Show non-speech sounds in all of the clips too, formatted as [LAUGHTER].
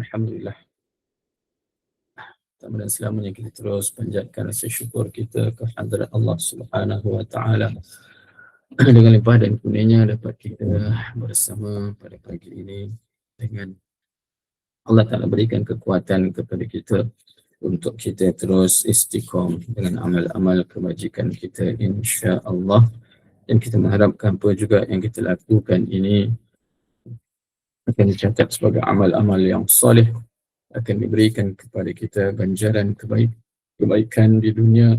Alhamdulillah. Tak dan selamanya kita terus panjatkan rasa syukur kita ke hadirat Allah Subhanahu wa taala. [CLEARS THROAT] Dengan limpah dan kurnianya dapat kita bersama pada pagi ini dengan Allah Taala berikan kekuatan kepada kita untuk kita terus istiqom dengan amal-amal kebajikan kita insya-Allah dan kita mengharapkan apa juga yang kita lakukan ini akan dicatat sebagai amal-amal yang soleh akan diberikan kepada kita ganjaran kebaik, kebaikan di dunia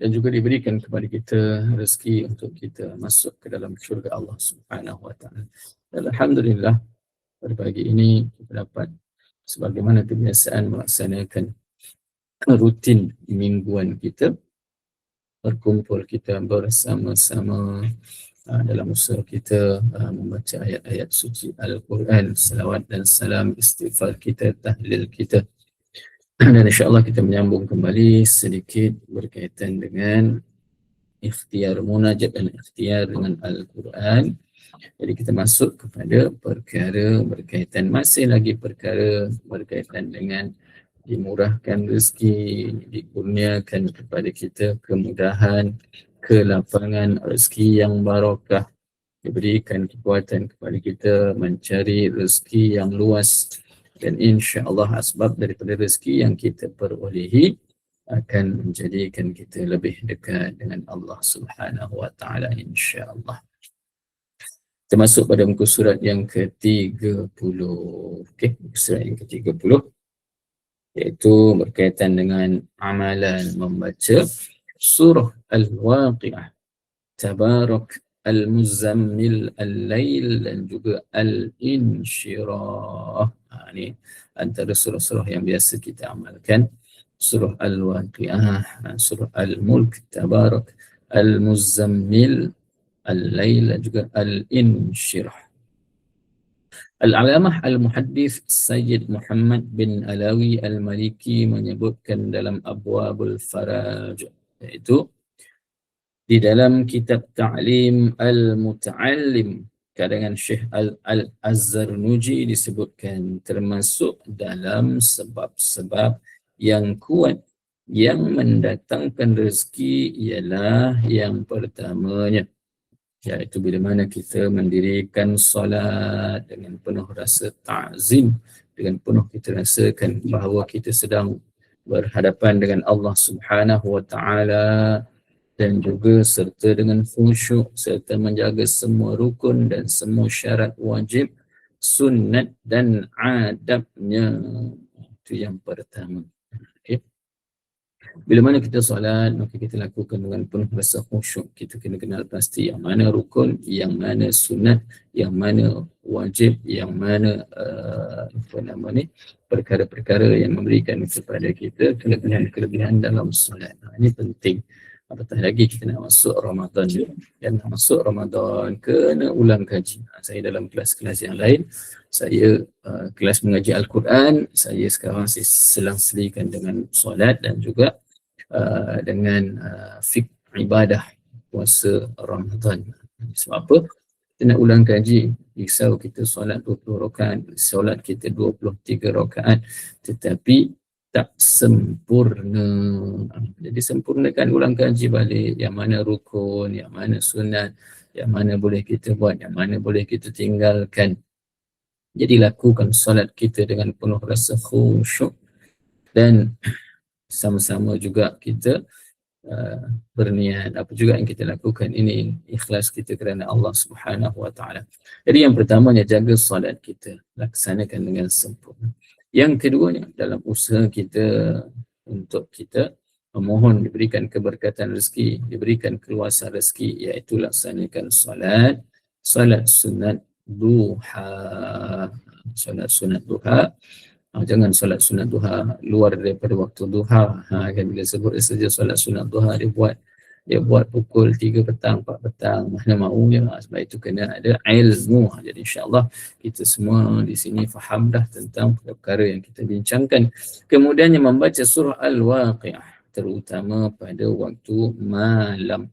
dan juga diberikan kepada kita rezeki untuk kita masuk ke dalam syurga Allah Subhanahu wa taala. Dan alhamdulillah pada pagi ini kita dapat sebagaimana kebiasaan melaksanakan rutin mingguan kita berkumpul kita bersama-sama uh, dalam usaha kita uh, membaca ayat-ayat suci Al-Quran, salawat dan salam istighfar kita, tahlil kita. [CLEARS THROAT] Dan insyaAllah kita menyambung kembali sedikit berkaitan dengan ikhtiar munajat dan ikhtiar dengan Al-Quran. Jadi kita masuk kepada perkara berkaitan, masih lagi perkara berkaitan dengan dimurahkan rezeki, dikurniakan kepada kita kemudahan, kelapangan rezeki yang barakah diberikan kekuatan kepada kita mencari rezeki yang luas dan insya Allah asbab daripada rezeki yang kita perolehi akan menjadikan kita lebih dekat dengan Allah Subhanahu wa taala insya Allah. Termasuk pada muka surat yang ke-30. Okey, muka surat yang ke-30 iaitu berkaitan dengan amalan membaca surah Al-Waqi'ah, Tabarak Al-Muzammil Al-Lail dan juga Al-Inshirah. Ha, ini antara surah-surah yang biasa kita amalkan. Surah Al-Waqi'ah, surah Al-Mulk, Tabarak Al-Muzammil Al-Lail dan juga Al-Inshirah. Al-Alamah Al-Muhaddith Sayyid Muhammad bin Alawi Al-Maliki menyebutkan dalam Abwabul Faraj iaitu di dalam kitab Ta'lim Al-Muta'allim karangan Syekh Al-Azzarnuji disebutkan termasuk dalam sebab-sebab yang kuat yang mendatangkan rezeki ialah yang pertamanya iaitu bila mana kita mendirikan solat dengan penuh rasa ta'zim dengan penuh kita rasakan bahawa kita sedang berhadapan dengan Allah Subhanahu wa taala dan juga serta dengan khusyuk serta menjaga semua rukun dan semua syarat wajib sunat dan adabnya itu yang pertama bila mana kita solat, maka kita lakukan dengan penuh rasa khusyuk. Kita kena kenal pasti yang mana rukun, yang mana sunat, yang mana wajib, yang mana uh, apa nama ni, perkara-perkara yang memberikan kepada kita kelebihan-kelebihan dalam solat. Nah, ini penting. Apatah lagi kita nak masuk Ramadan ni. Dan nak masuk Ramadan, kena ulang kaji. Saya dalam kelas-kelas yang lain, saya uh, kelas mengaji Al-Quran, saya sekarang saya selang-selikan dengan solat dan juga uh, dengan uh, fik ibadah puasa Ramadan. Sebab apa? Kita nak ulang kaji, risau kita solat 20 rakaat, solat kita 23 rakaat, tetapi tak sempurna. Jadi sempurnakan ulang kaji balik yang mana rukun, yang mana sunat, yang mana boleh kita buat, yang mana boleh kita tinggalkan. Jadi lakukan solat kita dengan penuh rasa khusyuk dan sama-sama juga kita uh, berniat apa juga yang kita lakukan ini ikhlas kita kerana Allah Subhanahu wa taala. Jadi yang pertamanya jaga solat kita, laksanakan dengan sempurna. Yang keduanya dalam usaha kita untuk kita memohon diberikan keberkatan rezeki, diberikan keluasan rezeki iaitu laksanakan solat, solat sunat duha. Solat sunat duha. Ha, jangan solat sunat duha luar daripada waktu duha. Ha, kan bila sebut saja solat sunat duha dia buat dia buat pukul 3 petang, 4 petang, mana maunya. Sebab itu kena ada ilmu. Jadi insyaAllah kita semua di sini faham dah tentang perkara yang kita bincangkan. Kemudian yang membaca surah Al-Waqi'ah terutama pada waktu malam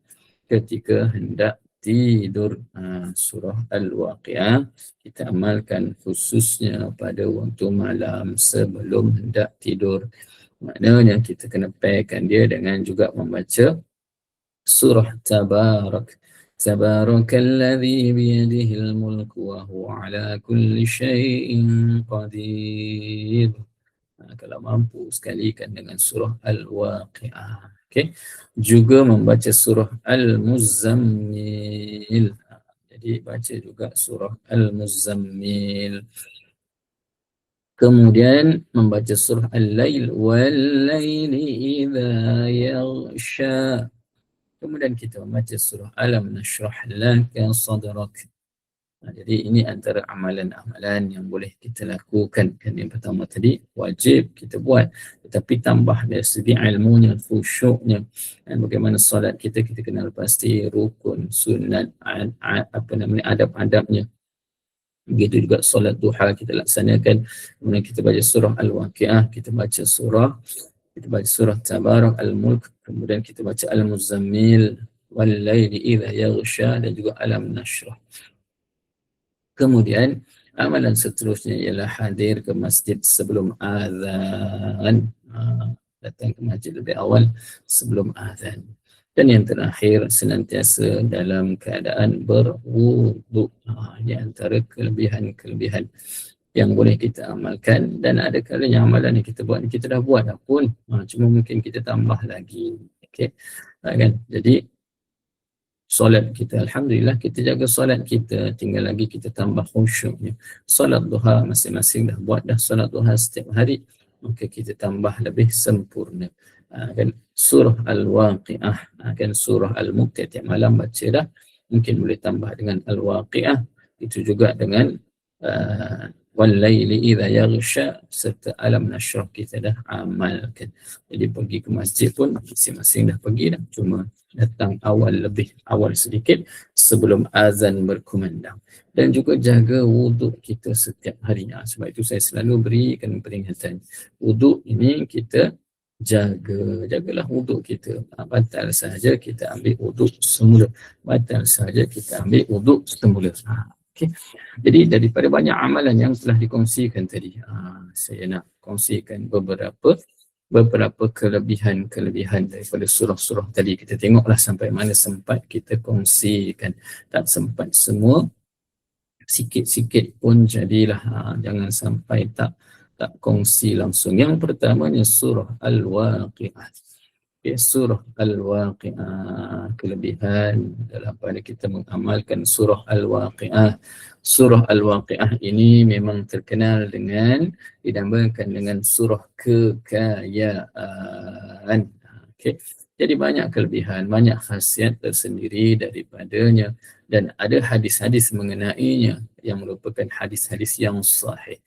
ketika hendak tidur. Ha, surah Al-Waqiah kita amalkan khususnya pada waktu malam sebelum hendak tidur. Maknanya kita kena pairkan dia dengan juga membaca Tabarak. Tabarakalladzi biyadihil mulku wa huwa ala kulli syai'in qadir. Ha, kalau mampu sekalikan dengan surah Al-Waqiah. Okay. Juga membaca surah Al-Muzammil. Jadi baca juga surah Al-Muzammil. Kemudian membaca surah Al-Lail wal-laili idza yaghsha. Kemudian kita membaca surah Alam nashrah laka sadrak. Nah, jadi ini antara amalan-amalan yang boleh kita lakukan. Kan yang pertama tadi wajib kita buat tetapi tambah dari segi ilmunya, khusyuknya dan bagaimana solat kita kita kenal pasti rukun, sunat, ad, ad, apa namanya adab-adabnya. Begitu juga solat duha kita laksanakan. Kemudian kita baca surah Al-Waqiah, kita baca surah kita baca surah Tabarak Al-Mulk, kemudian kita baca Al-Muzammil wal-laili idza yaghsha dan juga Alam Nashrah. Kemudian amalan seterusnya ialah hadir ke masjid sebelum azan. Ha, datang ke masjid lebih awal sebelum azan. Dan yang terakhir senantiasa dalam keadaan berwuduk. Ha, ini antara kelebihan-kelebihan yang boleh kita amalkan. Dan ada kalanya amalan yang kita buat kita dah buat dah pun. Ha, cuma mungkin kita tambah lagi. Okey. Ha, kan? Jadi solat kita alhamdulillah kita jaga solat kita. Tinggal lagi kita tambah khusyuknya. Solat duha masing-masing dah buat dah solat duha setiap hari. Maka kita tambah lebih sempurna. Ha, kan? Surah al-waqiah. Ha, kan? Surah al-muqtah tiap malam baca dah. Mungkin boleh tambah dengan al-waqiah. Itu juga dengan uh, wal laili idza yaghsha serta alam nashrah kita dah amalkan. Jadi pergi ke masjid pun masing-masing dah pergi dah. Cuma datang awal lebih awal sedikit sebelum azan berkumandang. Dan juga jaga wuduk kita setiap hari. Ha, sebab itu saya selalu berikan peringatan. Wuduk ini kita jaga. Jagalah wuduk kita. Ha, batal saja kita ambil wuduk semula. Batal saja kita ambil wuduk semula. Ha, okay. jadi daripada banyak amalan yang telah dikongsikan tadi ha, saya nak kongsikan beberapa beberapa kelebihan-kelebihan daripada surah-surah tadi kita tengoklah sampai mana sempat kita kongsikan tak sempat semua sikit-sikit pun jadilah ha, jangan sampai tak tak kongsi langsung. Yang pertamanya surah Al-Waqi'ah. Okay, surah Al-Waqi'ah. Kelebihan dalam pada kita mengamalkan surah Al-Waqi'ah. Surah Al-Waqi'ah ini memang terkenal dengan dinamakan dengan surah kekayaan. Okay. Jadi banyak kelebihan, banyak khasiat tersendiri daripadanya dan ada hadis-hadis mengenainya yang merupakan hadis-hadis yang sahih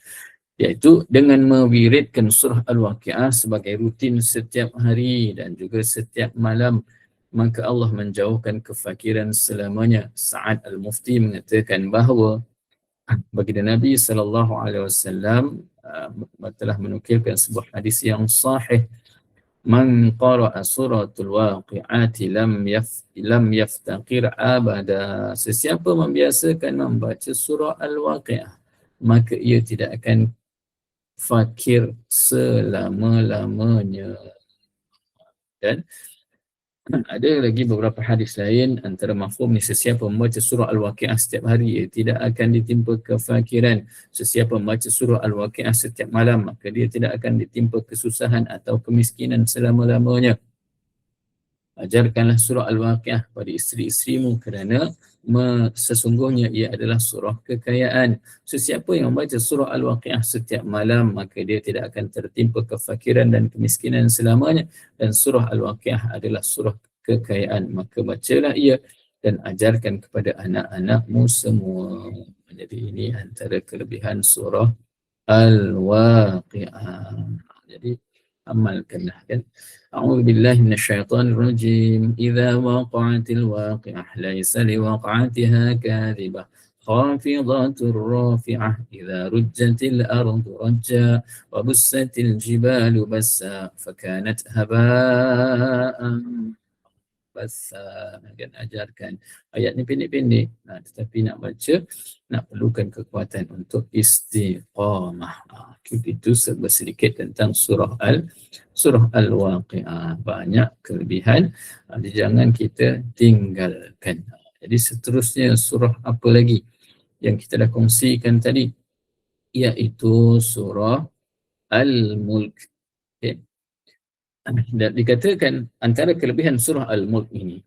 iaitu dengan mewiridkan surah Al-Waqi'ah sebagai rutin setiap hari dan juga setiap malam maka Allah menjauhkan kefakiran selamanya. Sa'ad Al-Mufti mengatakan bahawa baginda Nabi sallallahu alaihi wasallam uh, telah menukilkan sebuah hadis yang sahih man qara'a suratul waqi'ati lam yaf lam yaftaqir abada sesiapa membiasakan membaca surah al-waqi'ah maka ia tidak akan fakir selama-lamanya. Dan ada lagi beberapa hadis lain antara mafhum ni sesiapa membaca surah Al-Waqi'ah setiap hari ia tidak akan ditimpa kefakiran. Sesiapa membaca surah Al-Waqi'ah setiap malam maka dia tidak akan ditimpa kesusahan atau kemiskinan selama-lamanya ajarkanlah surah Al-Waqiah pada isteri-isterimu kerana sesungguhnya ia adalah surah kekayaan. Sesiapa yang membaca surah Al-Waqiah setiap malam maka dia tidak akan tertimpa kefakiran dan kemiskinan selamanya dan surah Al-Waqiah adalah surah kekayaan. Maka bacalah ia dan ajarkan kepada anak-anakmu semua. Jadi ini antara kelebihan surah Al-Waqiah. Jadi amalkanlah kan. أعوذ بالله من الشيطان الرجيم. إذا وقعت الواقعة ليس لوقعتها كاذبة. خافضة رافعة. إذا رجت الأرض رجا وبست الجبال بسا فكانت هباء fasal kan ajarkan. Ayat ni pendek-pendek. Nah, tetapi nak baca nak perlukan kekuatan untuk istiqamah. Ah, itu sedikit tentang surah al surah al-waqiah. Banyak kelebihan ah, jangan kita tinggalkan. Jadi seterusnya surah apa lagi yang kita dah kongsikan tadi? Iaitu surah Al-Mulk. Okay. Dan dikatakan antara kelebihan surah Al-Mulk ini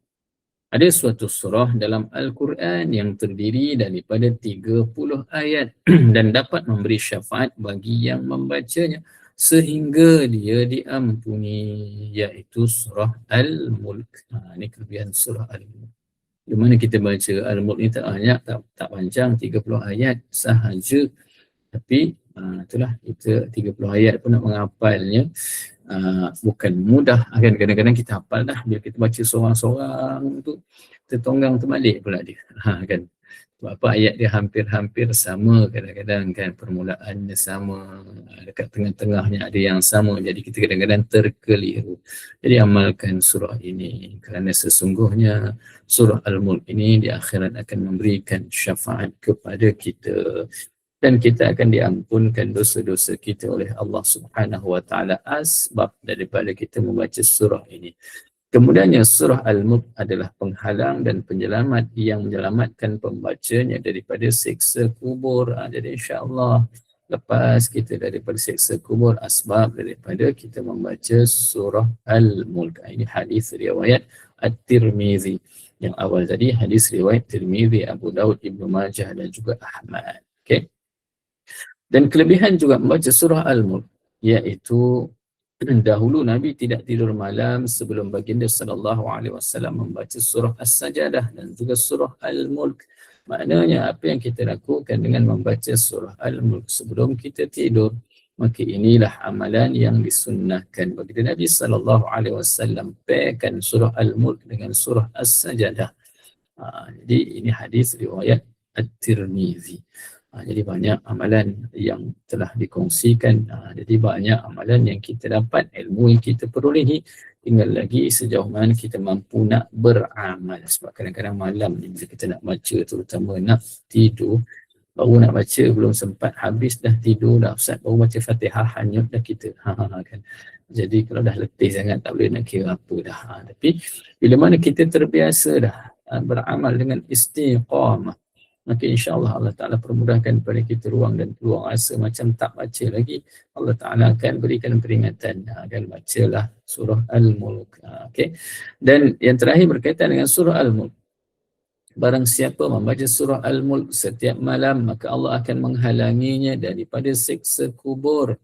ada suatu surah dalam Al-Quran yang terdiri daripada 30 ayat [CLEARS THROAT] dan dapat memberi syafaat bagi yang membacanya sehingga dia diampuni iaitu surah Al-Mulk. Ha, ini kelebihan surah Al-Mulk. Di mana kita baca Al-Mulk ini tak banyak, tak, tak panjang, 30 ayat sahaja. Tapi uh, itulah. Kita 30 ayat pun nak menghafalnya. Uh, bukan mudah. Kan kadang-kadang kita hafal dah. Bila kita baca seorang-seorang tu tertonggang terbalik pula dia. Ha, kan. Sebab apa? Ayat dia hampir-hampir sama kadang-kadang kan. Permulaannya sama. Dekat tengah-tengahnya ada yang sama. Jadi kita kadang-kadang terkeliru. Jadi amalkan surah ini. Kerana sesungguhnya surah Al-Mulk ini di akhirat akan memberikan syafaat kepada kita dan kita akan diampunkan dosa-dosa kita oleh Allah Subhanahu wa taala asbab daripada kita membaca surah ini. Kemudiannya surah Al-Mulk adalah penghalang dan penyelamat yang menyelamatkan pembacanya daripada seksa kubur. Ha, jadi insya-Allah lepas kita daripada seksa kubur asbab daripada kita membaca surah Al-Mulk. Ha, ini hadis riwayat At-Tirmizi. Yang awal tadi hadis riwayat Tirmizi, Abu Daud, Ibnu Majah dan juga Ahmad. Okay. Dan kelebihan juga membaca surah Al-Mulk iaitu dahulu Nabi tidak tidur malam sebelum baginda sallallahu alaihi wasallam membaca surah As-Sajadah dan juga surah Al-Mulk. Maknanya apa yang kita lakukan dengan membaca surah Al-Mulk sebelum kita tidur maka inilah amalan yang disunnahkan bagi Nabi sallallahu alaihi wasallam pairkan surah Al-Mulk dengan surah As-Sajadah. Ha, jadi ini hadis riwayat At-Tirmizi. Ha, jadi banyak amalan yang telah dikongsikan. Ha, jadi banyak amalan yang kita dapat, ilmu yang kita perolehi. Tinggal lagi sejauh mana kita mampu nak beramal. Sebab kadang-kadang malam ni bila kita nak baca terutama nak tidur. Baru nak baca belum sempat habis dah tidur dah Ustaz. Baru baca fatihah hanyut dah kita. Ha, ha, ha, kan. Jadi kalau dah letih sangat tak boleh nak kira apa dah. Ha, tapi bila mana kita terbiasa dah ha, beramal dengan istiqamah maka insyaAllah Allah Ta'ala permudahkan kepada kita ruang dan peluang rasa macam tak baca lagi. Allah Ta'ala akan berikan peringatan dan bacalah surah Al-Mulk. Ha, okay. dan yang terakhir berkaitan dengan surah Al-Mulk. Barang siapa membaca surah Al-Mulk setiap malam maka Allah akan menghalanginya daripada seksa kubur.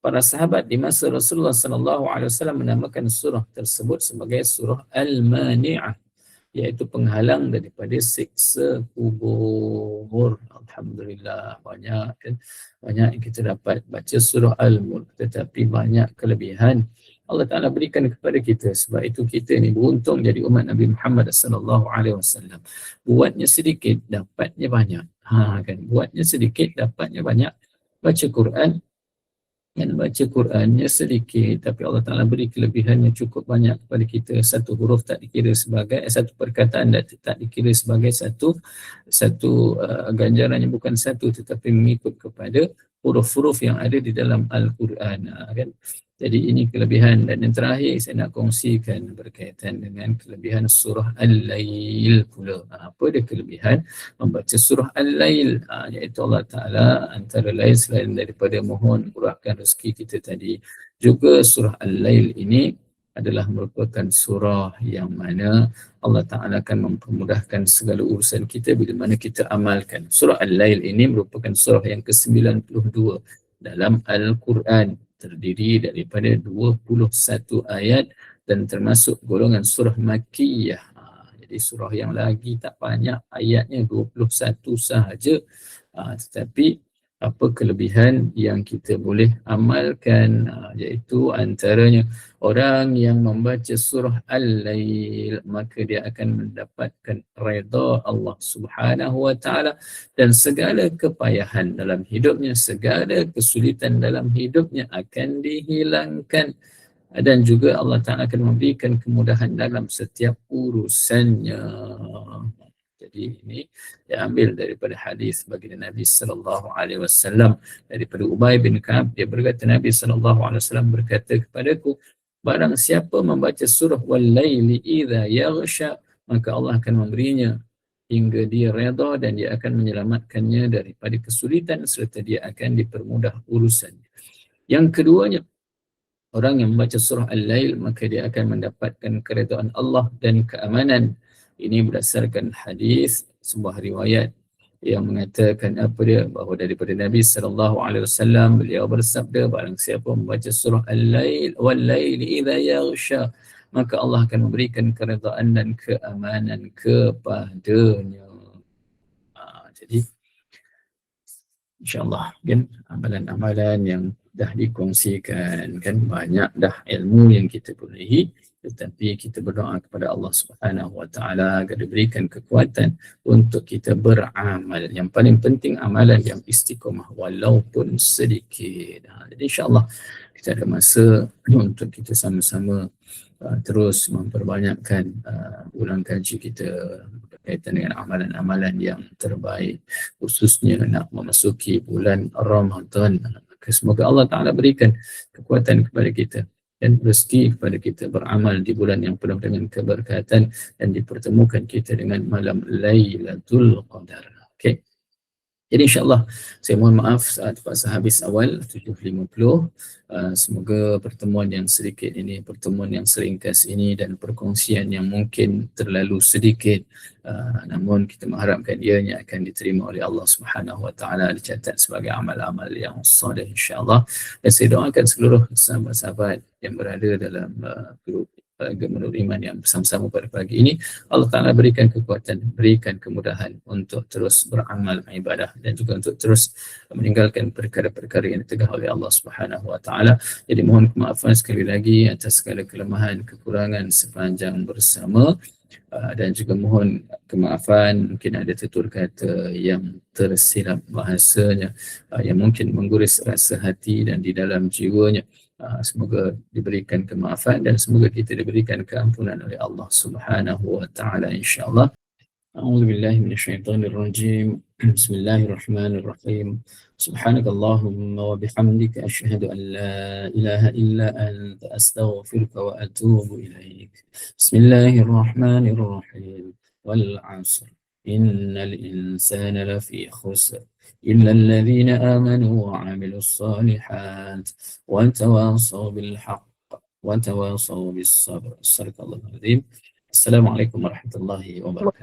Para sahabat di masa Rasulullah sallallahu alaihi wasallam menamakan surah tersebut sebagai surah Al-Mani'ah iaitu penghalang daripada siksa kubur. Alhamdulillah banyak kan banyak yang kita dapat baca surah Al-Mulk tetapi banyak kelebihan Allah Taala berikan kepada kita sebab itu kita ni beruntung jadi umat Nabi Muhammad sallallahu alaihi wasallam. Buatnya sedikit dapatnya banyak. Ha kan buatnya sedikit dapatnya banyak. Baca Quran yang baca Qurannya sedikit tapi Allah Ta'ala beri kelebihan yang cukup banyak kepada kita. Satu huruf tak dikira sebagai eh, satu perkataan tak, tak dikira sebagai satu satu uh, ganjarannya bukan satu tetapi mengikut kepada huruf-huruf yang ada di dalam Al-Quran. Uh, kan jadi ini kelebihan dan yang terakhir saya nak kongsikan berkaitan dengan kelebihan surah Al-Lail pula. Ha, apa dia kelebihan? Membaca surah Al-Lail ha, iaitu Allah Ta'ala antara lain selain daripada mohon kurahkan rezeki kita tadi. Juga surah Al-Lail ini adalah merupakan surah yang mana Allah Ta'ala akan mempermudahkan segala urusan kita bila mana kita amalkan. Surah Al-Lail ini merupakan surah yang ke-92 dalam Al-Quran terdiri daripada 21 ayat dan termasuk golongan surah Makkiyah. Ha, jadi surah yang lagi tak banyak ayatnya 21 sahaja. Ha, tetapi apa kelebihan yang kita boleh amalkan ha, iaitu antaranya orang yang membaca surah Al-Lail maka dia akan mendapatkan redha Allah Subhanahu wa taala dan segala kepayahan dalam hidupnya segala kesulitan dalam hidupnya akan dihilangkan dan juga Allah Ta'ala akan memberikan kemudahan dalam setiap urusannya. Jadi ini diambil daripada hadis bagi Nabi sallallahu alaihi wasallam daripada Ubay bin Ka'ab dia berkata Nabi sallallahu alaihi wasallam berkata kepadaku barang siapa membaca surah wal laili idza yaghsha maka Allah akan memberinya hingga dia redha dan dia akan menyelamatkannya daripada kesulitan serta dia akan dipermudah urusannya. Yang keduanya, orang yang membaca surah Al-Lail maka dia akan mendapatkan keredaan Allah dan keamanan. Ini berdasarkan hadis sebuah riwayat yang mengatakan apa dia? Bahawa daripada Nabi sallallahu alaihi wasallam beliau bersabda barang siapa membaca surah Al-Lail wal laili idza yaghsha maka Allah akan memberikan keredaan dan keamanan kepadanya. Ha, jadi insyaAllah kan amalan-amalan yang dah dikongsikan kan? Banyak dah ilmu yang kita perolehi tetapi kita berdoa kepada Allah Subhanahu wa taala agar diberikan kekuatan untuk kita beramal. Yang paling penting amalan yang istiqamah walaupun sedikit. Ha, jadi insyaallah kita ada masa untuk kita sama-sama uh, terus memperbanyakkan uh, ulang kaji kita berkaitan dengan amalan-amalan yang terbaik khususnya nak memasuki bulan Ramadan. Semoga Allah Ta'ala berikan kekuatan kepada kita dan rezeki kepada kita beramal di bulan yang penuh dengan keberkatan dan dipertemukan kita dengan malam Lailatul Qadar. Okey. Jadi insyaAllah saya mohon maaf saat fasa habis awal 7.50 Uh, semoga pertemuan yang sedikit ini, pertemuan yang seringkas ini dan perkongsian yang mungkin terlalu sedikit uh, namun kita mengharapkan ianya akan diterima oleh Allah Subhanahu Wa Taala dicatat sebagai amal-amal yang salih insya-Allah. Dan saya doakan seluruh sahabat-sahabat yang berada dalam uh, grup Gemenur Iman yang bersama-sama pada pagi ini Allah Ta'ala berikan kekuatan, berikan kemudahan untuk terus beramal ibadah dan juga untuk terus meninggalkan perkara-perkara yang ditegah oleh Allah Subhanahu Wa Ta'ala jadi mohon kemaafan sekali lagi atas segala kelemahan, kekurangan sepanjang bersama. Uh, dan juga mohon kemaafan mungkin ada tutur kata yang tersilap bahasanya uh, yang mungkin mengguris rasa hati dan di dalam jiwanya. Ah, semoga diberikan kemaafan dan semoga kita diberikan keampunan oleh Allah Subhanahu wa taala insyaallah. أعوذ بالله من الشيطان الرجيم. بسم الله الرحمن الرحيم. سبحانك اللهم وبحمدك أشهد أن لا إله إلا أنت أستغفرك وأتوب إليك. بسم الله الرحمن الرحيم. والعصر. إن الإنسان لفي خسر. إلا الذين آمنوا وعملوا الصالحات وتواصوا بالحق وتواصوا بالصبر. صدق الله العظيم. السلام عليكم ورحمة الله وبركاته.